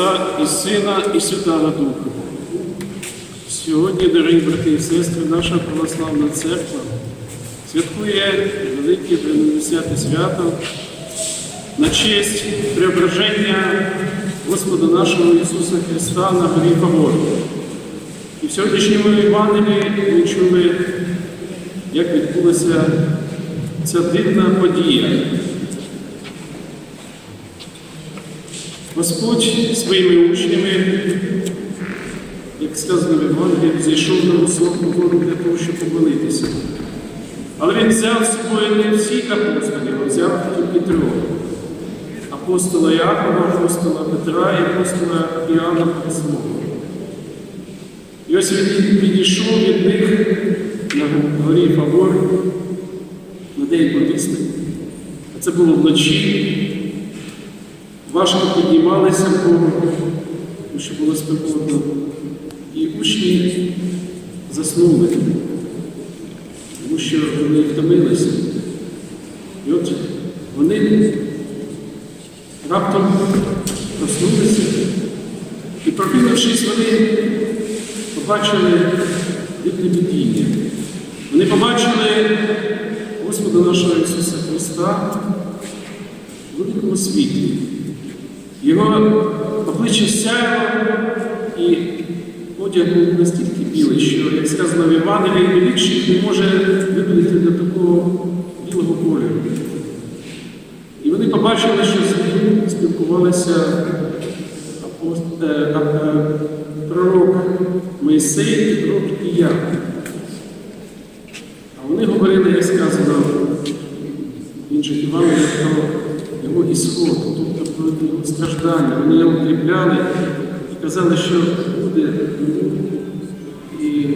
Отця і Сина, і Святого Духа. Сьогодні, дорогі брати і сестри, наша православна церква святкує велике 90 свято на честь преображення Господа нашого Ісуса Христа на горі Фавор. І в сьогоднішньому Євангелії ми чули, як відбулася ця дивна подія. Господь своїми учнями, як сказано в Євангелії, зійшов на високу гору для того, щоб помолитися. Але він взяв з собою не всіх апостолів, а взяв тільки трьох. Апостола Якова, апостола Петра і апостола Іоанна Самого. І ось він підійшов від них на горі Фавор, на день повісник. А це було вночі. Важко піднімалися вгору, тому що було спекотно. І учні заснули, тому що вони втомилися. І от вони раптом проснулися і, прокинувшись, вони побачили дивне видіння. Вони побачили Господа нашого Ісуса Христа в великому світлі. Його обличчя сяяло і одяг був настільки білий, що, як сказано в Євангелії, великший не може виглядати до такого білого кольору. І вони побачили, що з ним спілкувалися е, е, пророк Моїсей і пророк Ія. А вони говорили, як сказано в інших Євангеліях, про його ісход, тобто про його страждання. Вони його укріпляли і казали, що буде і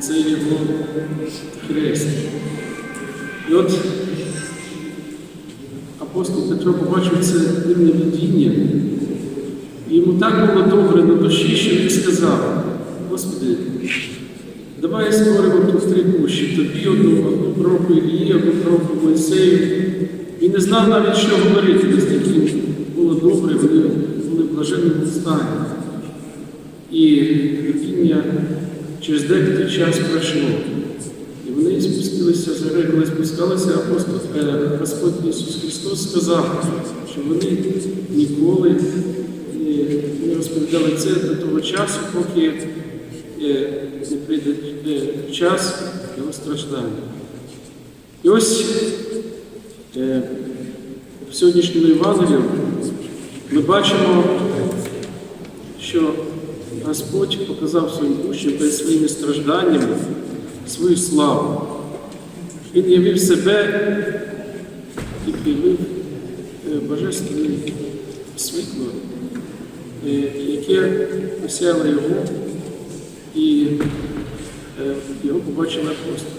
це його хрест. І от апостол Петро побачив це дивне видіння. І йому так було добре на душі, що він сказав, Господи, давай створимо тут три кущі, тобі одну, одну пророку Ілії, одну пророку Мойсею. Він не знав навіть, що говорити, настільки було добре, вони були в блаженному стані. І видіння через деякий час пройшло. І вони спустилися з коли спускалися, апостол Господь Ісус Христос сказав, що вони ніколи не, розповідали це до того часу, поки е, не прийде час його страждання. І ось е, в сьогоднішньому Євангелії ми бачимо, що Господь показав своїм учням перед своїми стражданнями свою славу. Він явив себе і привив е, божественне світло, е, яке осяяло його, і е, його побачили апостоли.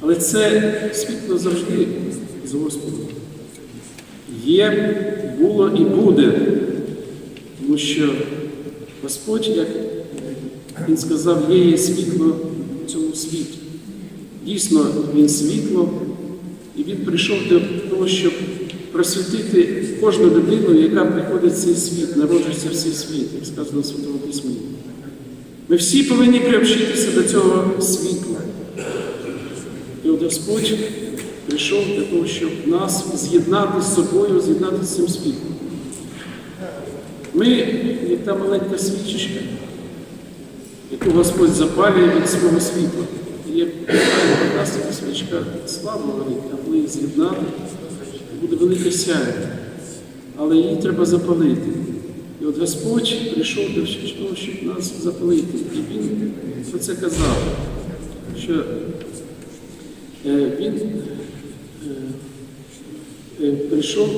Але це світло завжди з Господом. Є, було і буде, тому що Господь, як Він сказав, є, є світло в цьому світі. Дійсно, Він світло, і Він прийшов для того, щоб просвітити кожну людину, яка приходить в цей світ, народжується в цей світ, як сказано в Святому Письмі. Ми всі повинні приобщитися до цього світла. І от Господь прийшов для того, щоб нас з'єднати з собою, з'єднати з цим світлом. Ми, як та маленька свічечка, яку Господь запалює від свого світла. І як прекрасна свічка слава велика, коли її з'єднати, буде велике сяйво. Але її треба запалити. І от Господь прийшов для того, щоб нас запалити. І Він про це казав, що е, Він прийшов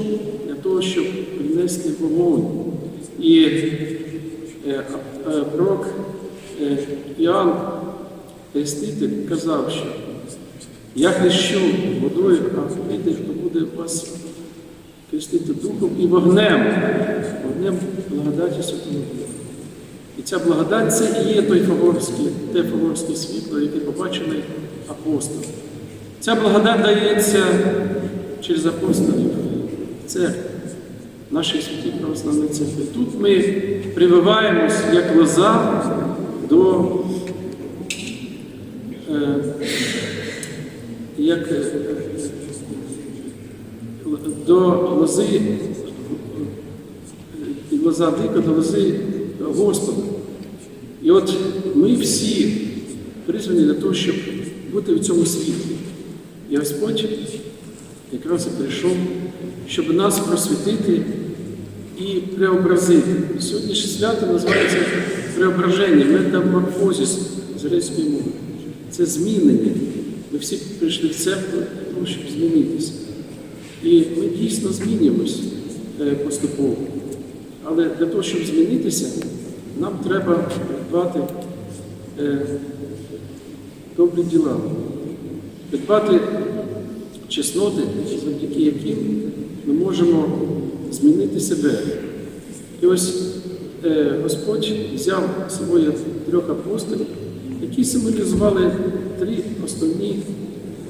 для того, щоб принести вогонь. І е, е, пророк е, Іоанн Хреститель казав, що я хрещу водою, а прийде, хто буде вас хрестити духом і вогнем, вогнем благодаті Святого Духа. І ця благодать це і є той фаворський, те фаворське світло, яке побачили апостоли. Ця благодать дається через апостолів в церкві. нашої святій православної церкви. Тут ми прививаємось як лоза до е, як е, до лози, е, лоза дика до лози Господа. І от ми всі призвані для того, щоб бути в цьому світлі. І Господь якраз і прийшов, щоб нас просвітити і преобразити. Сьогоднішнє свято називається преображення, метаморфозис з грецької мови. Це змінення. Ми всі прийшли в церкву щоб змінитися. І ми дійсно змінюємось е, поступово. Але для того, щоб змінитися, нам треба придбати е, добрі діла, придбати чесноти, завдяки яким ми можемо змінити себе. І ось е, Господь взяв з собою трьох апостолів, які символізували три основні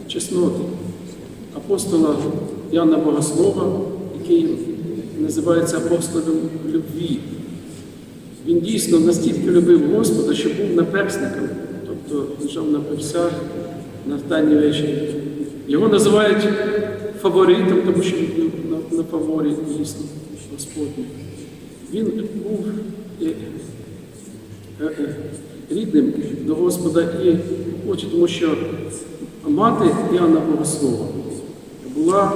чесноти. Апостола Яна Богослова, який називається апостолом любві. Він дійсно настільки любив Господа, що був наперсником, тобто лежав на персях на останній вечір. Його називають фаворитом, тому що він був на, на фаворі дійсно Господній. Він був е, е, е, рідним до Господа і хоче, тому що мати Іоанна Богослова була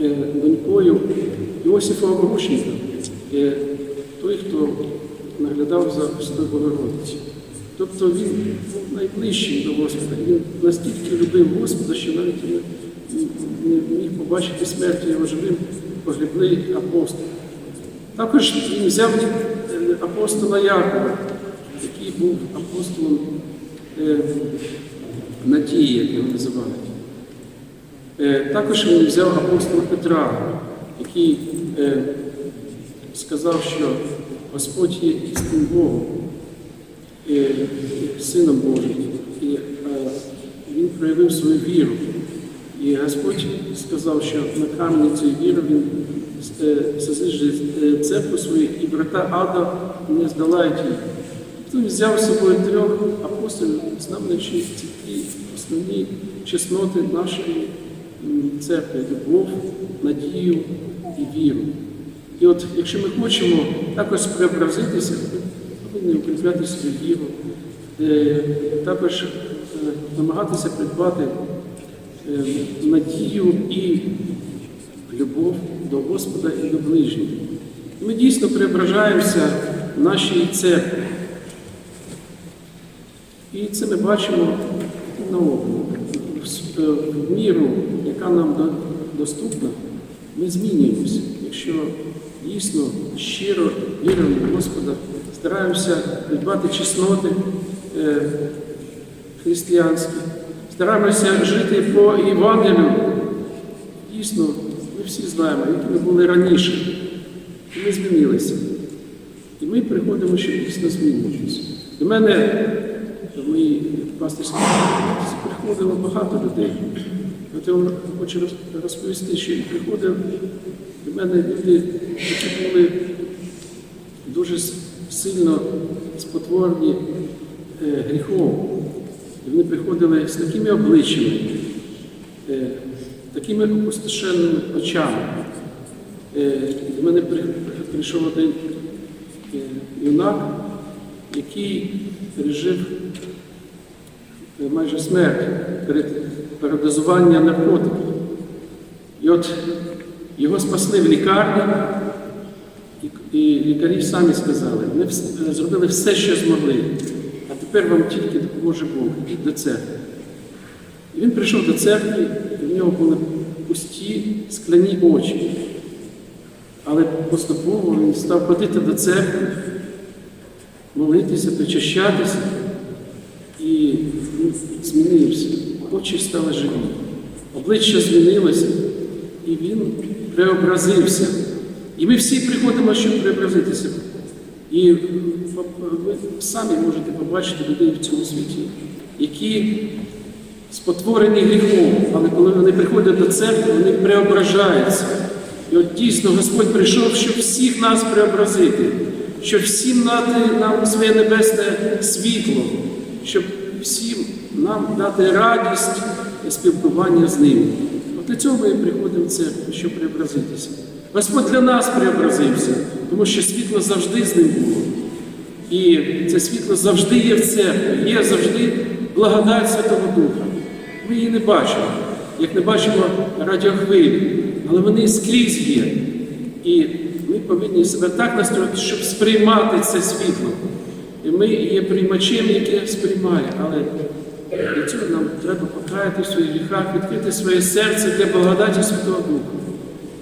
е, донькою Іосифа Обрушника, е, той, хто наглядав за Престою Богородицю. Тобто він був найближчим до Господа. Він настільки любив Господа, що навіть не, міг побачити смерть його живим, погребли апостол. Також він взяв е, апостола Якова, який був апостолом е, надії, як його називають. Е, Також він взяв апостола Петра, який е, сказав, що Господь є істинним Богом, е, Сином Божим. І е, він проявив свою віру. І Господь сказав, що на камені цієї віри він е, е, церкву свою, і брата Ада не здолають її. Він взяв з собою трьох апостолів, знамничі ці основні чесноти нашої церкви любов, надію і віру. І от якщо ми хочемо також преобразитися, укріпляти віру, е, також е, намагатися придбати е, надію і любов до Господа і до ближніх. Ми дійсно преображаємося в нашій церкві. І це ми бачимо на оку. В- е, міру, яка нам доступна, ми змінюємося. Якщо дійсно щиро віримо в Господа, стараємося дбати чесноти е, християнські, стараємося жити по Євангелію. Дійсно, ми всі знаємо, які ми були раніше. І ми змінилися. І ми приходимо, щоб дійсно змінюватися. До мене в моїй пастирській приходило багато людей. Я хочу розповісти, що і приходили до мене люди, які були дуже сильно спотворені е, гріхом. І вони приходили з такими обличчями, е, такими опустошеними очами. Е, До мене прийшов один юнак, який пережив майже смерть перед передозування наркотиків. І от його спасли в лікарні, і, лікарі самі сказали, ми зробили все, що змогли, а тепер вам тільки допоможе Бог, ідіть до церкви. І він прийшов до церкви, і в нього були пусті скляні очі. Але поступово він став ходити до церкви, молитися, причащатися, і він змінився. Очі стали живі, обличчя змінилося, і він преобразився. І ми всі приходимо, щоб преобразитися. І ви самі можете побачити людей в цьому світі, які спотворені гріхом, але коли вони приходять до церкви, вони преображаються. І от дійсно Господь прийшов, щоб всіх нас преобразити, щоб всім дати нам своє небесне світло, щоб всім нам дати радість спілкування з ним. От для цього ми приходимо в церкву, щоб преобразитися. Господь для нас преобразився, тому що світло завжди з ним було. І це світло завжди є в церкві, є завжди благодать Святого Духа. Ми її не бачимо, як не бачимо радіохвилі, але вони скрізь є. І ми повинні себе так настроїти, щоб сприймати це світло. І ми є приймачем, яке сприймає, але для цього нам треба покаяти в своїх гріхах, відкрити своє серце для благодаті Святого Духа.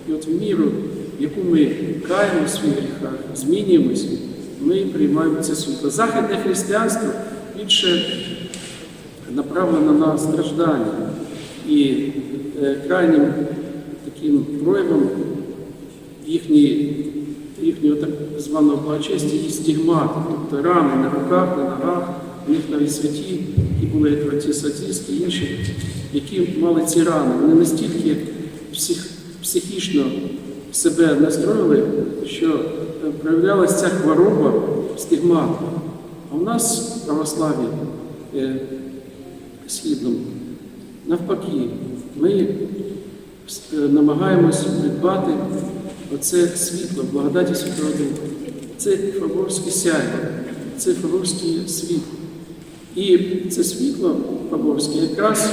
І от в міру, яку ми каємо в своїх гріхах, змінюємося, ми приймаємо це світло. Західне християнство більше направлено на страждання. І е, крайнім таким проявом їхньої, їхнього так званого благочестя є стігмати, тобто рани на руках, на ногах. У них навіть святі, які були браті садзійські, інші, які мали ці рани. Вони настільки псих, психічно себе настроїли, що е, проявлялася ця хвороба стигмата. А у нас в православі е, східному, навпаки, ми е, намагаємось придбати оце світло, благодаті Святого Духа. Це фаворське сяйво, це фаворське світло. І це світло фаворське якраз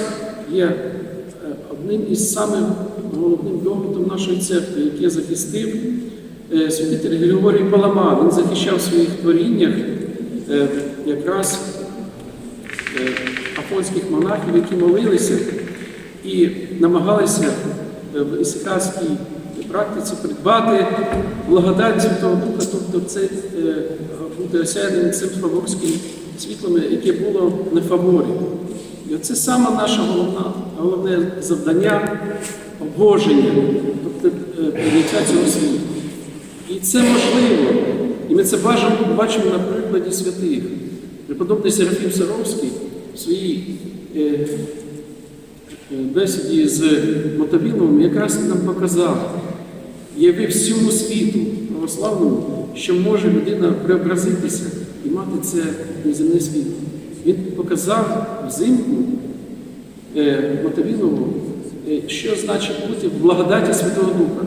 є е, одним із самих головним доводом нашої церкви, яке захистив е, святитель Григорій Палама. Він захищав в своїх творіннях е, якраз е, афонських монахів, які молилися і намагалися в ісихаській практиці придбати благодать Святого Духа, тобто це е, бути осяяним цим фаворським світлом, яке було на фаворі. І це саме наше головне, головне завдання обоження, тобто е, прийняття цього світу. І це можливо. І ми це бачимо, бачимо на прикладі святих. Преподобний Серафім Саровський в своїй е, е, бесіді з Мотовіловим якраз нам показав, явив всьому світу православному, що може людина преобразитися і мати це неземне світло. Він показав взимку Мотовілову, що значить бути в благодаті Святого Духа.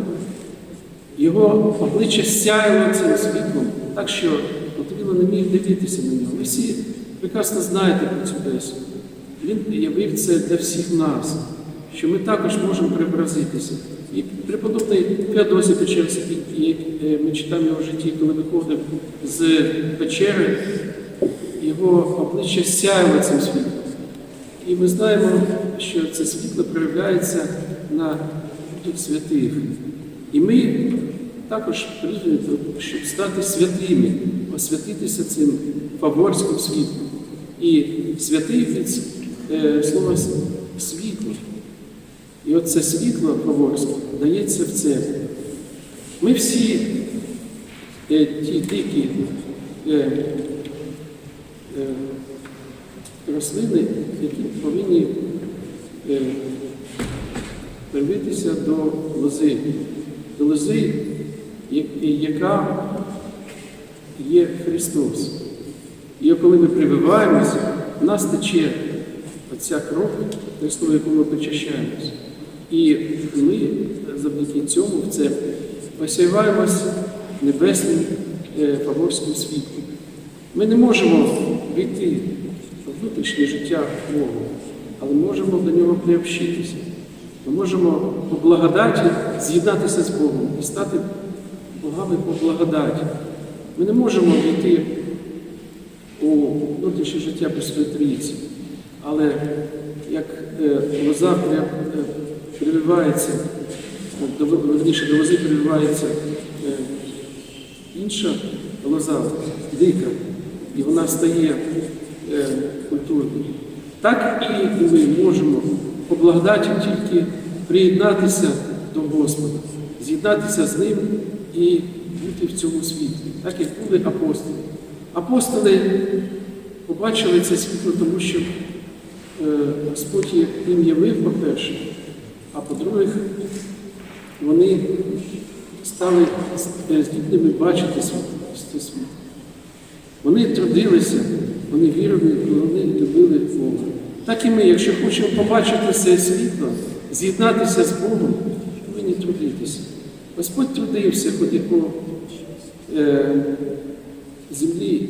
Його обличчя сяяло цим світлом, так що Мотовіло не міг дивитися на нього. Ви всі прекрасно знаєте про цю бесіду. Він явив це для всіх нас, що ми також можемо преобразитися. І преподобний Феодосій Печерський, е, ми читаємо його в житті, коли виходив з печери, його обличчя сяяло цим світлом. І ми знаємо, що це світло проявляється на тут святих. І ми також призвані, щоб стати святими, освятитися цим фаворським світлом. І святий від е, слова світло. І оце світло фаворське дається в церкві. Ми всі е, ті дикі рослини, які повинні е, привитися до лози, до лози, яка є Христос. І коли ми прививаємося, в нас тече оця кров, Христова, яку ми почищаємося. І ми завдяки цьому в церкві посіваємось небесним е, фаворським світлом. Ми не можемо війти в внутрішнє життя Бога, але можемо до нього приобщитися. Ми можемо по благодаті з'єднатися з Богом і стати богами по благодаті. Ми не можемо війти у внутрішнє життя Пресвятої Трійці, але як е, лоза е, прививається, верніше, до лози прививається е, інша лоза, дика, і вона стає е, культурною. Так і ми можемо по благодаті тільки приєднатися до Господа, з'єднатися з Ним і бути в цьому світі, так як були апостоли. Апостоли побачили це світло, тому що е, Господь їм явив, по-перше, а по-друге, вони стали е, здібними бачити світ, світ. світ. Вони трудилися, вони вірили, вони любили Бога. Так і ми, якщо хочемо побачити це світло, з'єднатися з Богом, повинні трудитися. Господь трудився, хоч по е, землі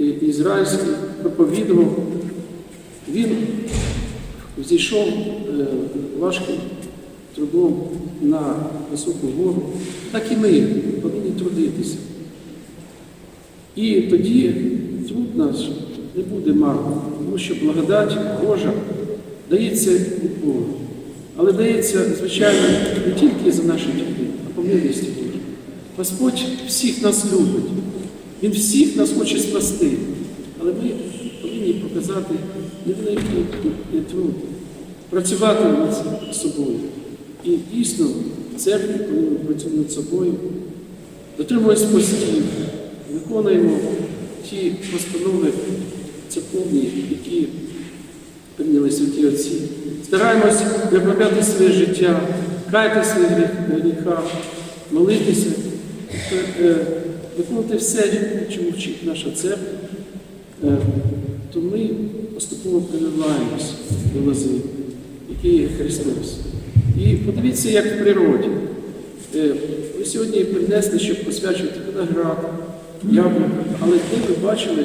е, ізраїльській, проповідував. Він зійшов е, важким трудом на високу гору, так і ми повинні трудитися. І тоді труд наш не буде марним, тому що благодать Божа дається від Бога. Але дається, звичайно, не тільки за наші діти, а по милості Божій. Господь всіх нас любить. Він всіх нас хоче спасти. Але ми повинні показати невеликий труд, працювати над собою. І дійсно в церкві, коли ми працюємо над собою, дотримуємось постів, виконуємо ті постанови церковні, які прийняли святі отці. Стараємось виправляти своє життя, каяти свої гріха, молитися, е, е, виконувати все, чому вчить наша церква, е, то ми поступово прививаємось до лози, який є Христос. І подивіться, як в природі. Ви сьогодні принесли, щоб посвячувати виноград, яблука, але де ви бачили,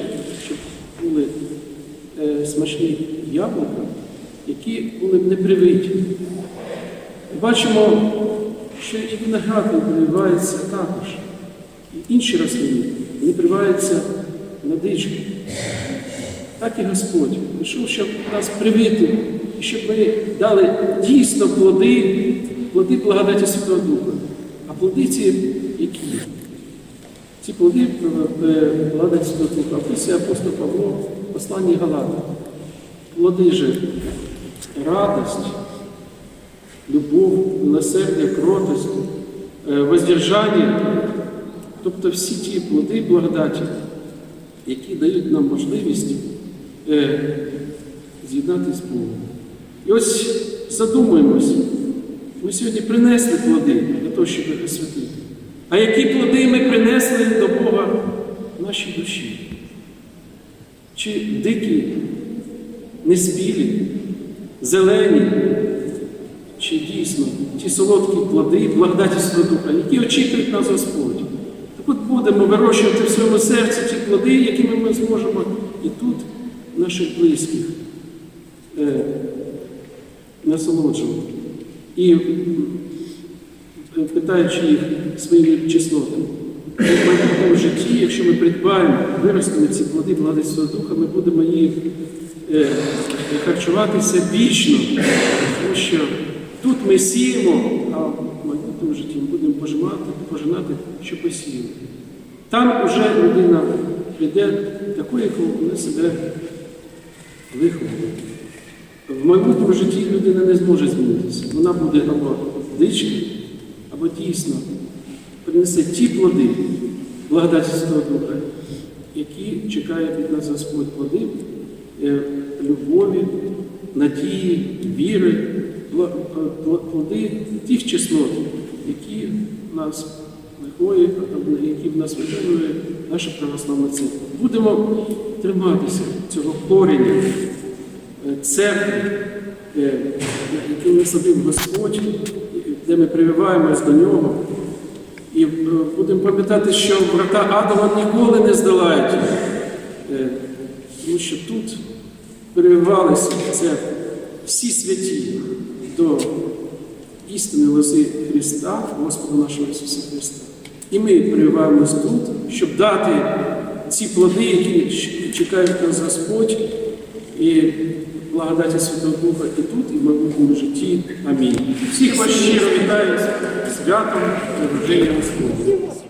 смачні яблука, які були б не привиті. Бачимо, що і виноград не прививається також, і інші рослини не прививаються на дичку. Так і Господь прийшов, щоб нас привити, і щоб ми дали дійсно плоди, плоди благодаті Святого Духа. А плоди ці які? Ці плоди е, благодаті Святого Духа описує апостол Павло в посланні Галата. Плоди же радость, любов, милосердя, кротость, е, воздержання, тобто всі ті плоди благодаті, які дають нам можливість е, з'єднатися з Богом. І ось задумуємось, ми сьогодні принесли плоди для того, щоб їх освятити. А які плоди ми принесли до Бога в нашій душі? Чи дикі, неспілі, зелені, чи дійсно ті солодкі плоди, благодаті Духа, які очікують нас Господь. Так от будемо вирощувати в своєму серці ті плоди, якими ми зможемо і тут наших близьких е, насолоджувати. І питаючи їх своїми чеснотами. В житті, якщо ми придбаємо, виростемо ці плоди благодаті Святого Духа, ми будемо їх харчуватися вічно, тому що тут ми сіємо, а в майбутньому житті ми будемо пожинати, пожинати, що посіяли. Там вже людина прийде такою, яку вона себе виховує. В майбутньому житті людина не зможе змінитися. Вона буде або дичкою, або дійсно принесе ті плоди благодаті Святого Духа, які чекає від нас Господь плоди е, любові, надії, віри, плоди тих чеснот, які нас виховує, які в нас виконує наша православна церква. Будемо триматися цього корення е, церкви, е, яку насадив Господь, де ми прививаємось до нього. І е, будемо пам'ятати, що врата Адама ніколи не здолають, Е, тому що тут прививалися це всі святі до істини лози Христа, Господа нашого Ісуса Христа. І ми прививаємось тут, щоб дати ці плоди, які чекають нас Господь, і благодаті Святого Духа і тут, і в майбутньому житті. Амінь. Всіх вас щиро вітаю святом народження Господня.